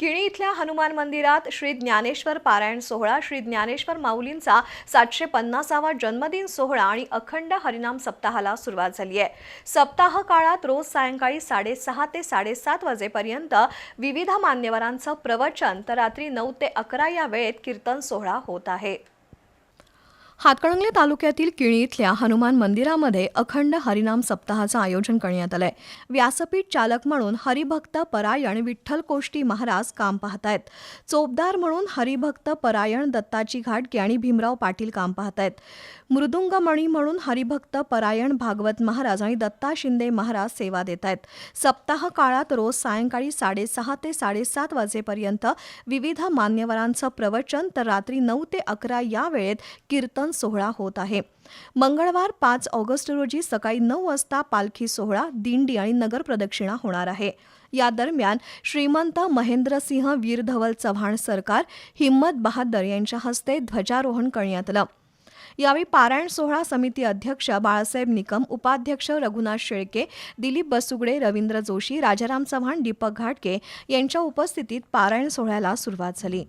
किणी इथल्या हनुमान मंदिरात श्री ज्ञानेश्वर पारायण सोहळा श्री ज्ञानेश्वर माऊलींचा सातशे पन्नासावा जन्मदिन सोहळा आणि अखंड हरिनाम सप्ताहाला सुरुवात झाली आहे. सप्ताह काळात रोज सायंकाळी साडेसहा ते साडेसात वाजेपर्यंत विविध मान्यवरांचं प्रवचन तर रात्री नऊ ते अकरा या वेळेत कीर्तन सोहळा होत आहे. हातकणंगले तालुक्यातील किणी इथल्या हनुमान मंदिरामध्ये अखंड हरिनाम सप्ताहाचं आयोजन करण्यात आलंय. व्यासपीठ चालक म्हणून हरिभक्त परायण विठ्ठल कोष्टी महाराज काम पाहतायत. चोपदार म्हणून हरिभक्त परायण दत्ताची घाटगे आणि भीमराव पाटील काम पाहतायत. मृदुंगमणी म्हणून हरिभक्त परायण भागवत महाराज आणि दत्ता शिंदे महाराज सेवा देत आहेत सप्ताह काळात रोज सायंकाळी साडेसहा ते साडेसात वाजेपर्यंत विविध मान्यवरांचं प्रवचन तर रात्री नऊ ते अकरा या वेळेत कीर्तन सोहळा होत आहे. मंगळवार पाच ऑगस्ट रोजी सकाळी नऊ वाजता पालखी सोहळा दिंडी आणि नगर प्रदक्षिणा होणार आहे. या दरम्यान श्रीमंत महेंद्रसिंह वीरधवल चव्हाण सरकार हिम्मत बहादर यांच्या हस्ते ध्वजारोहण करण्यात आलं. यावेळी पारायण सोहळा समिती अध्यक्ष बाळासाहेब निकम उपाध्यक्ष रघुनाथ शेळके दिलीप बसुगडे रवींद्र जोशी राजाराम चव्हाण दीपक घाटके यांच्या उपस्थितीत पारायण सोहळ्याला सुरुवात झाली.